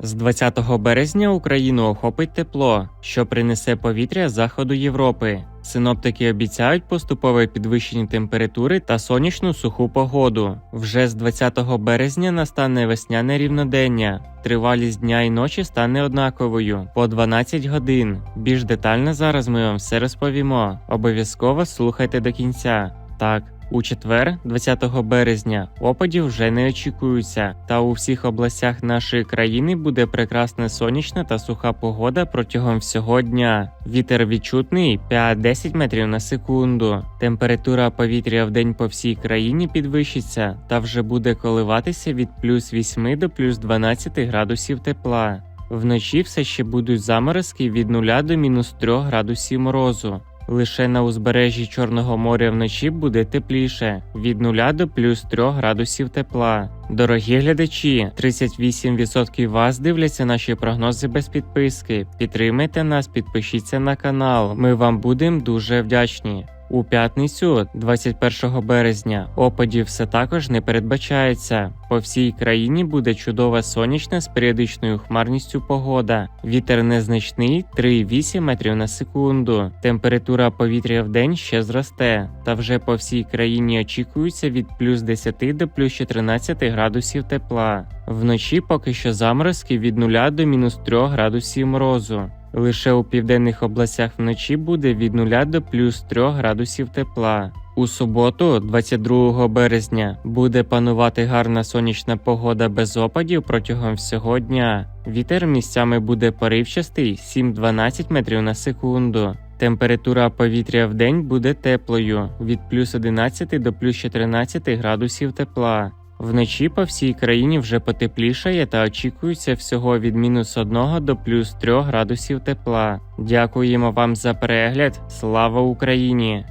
З 20 березня Україну охопить тепло, що принесе повітря заходу Європи. Синоптики обіцяють поступове підвищення температури та сонячну суху погоду. Вже з 20 березня настане весняне рівнодення. Тривалість дня і ночі стане однаковою по 12 годин. Більш детально зараз ми вам все розповімо. Обов'язково слухайте до кінця. Так, у четвер, 20 березня, опадів вже не очікується, та у всіх областях нашої країни буде прекрасна сонячна та суха погода протягом всього дня. Вітер відчутний 5-10 метрів на секунду. Температура повітря в день по всій країні підвищиться та вже буде коливатися від плюс 8 до плюс 12 градусів тепла. Вночі все ще будуть заморозки від 0 до мінус 3 градусів морозу. Лише на узбережжі Чорного моря вночі буде тепліше від 0 до плюс 3 градусів тепла. Дорогі глядачі, 38% вас дивляться наші прогнози без підписки. Підтримайте нас, підпишіться на канал. Ми вам будемо дуже вдячні. У п'ятницю, 21 березня, опадів все також не передбачається. По всій країні буде чудова сонячна з періодичною хмарністю погода. Вітер незначний 3,8 метрів на секунду. Температура повітря в день ще зросте. Та вже по всій країні очікується від плюс 10 до плюс 14 градусів тепла. Вночі поки що заморозки від 0 до мінус 3 градусів морозу. Лише у південних областях вночі буде від 0 до плюс 3 градусів тепла. У суботу, 22 березня, буде панувати гарна сонячна погода без опадів протягом всього дня. Вітер місцями буде поривчастий 7-12 метрів на секунду. Температура повітря в день буде теплою від плюс 11 до плюс 14 градусів тепла. Вночі по всій країні вже потеплішає та очікується всього від мінус 1 до плюс 3 градусів тепла. Дякуємо вам за перегляд. Слава Україні!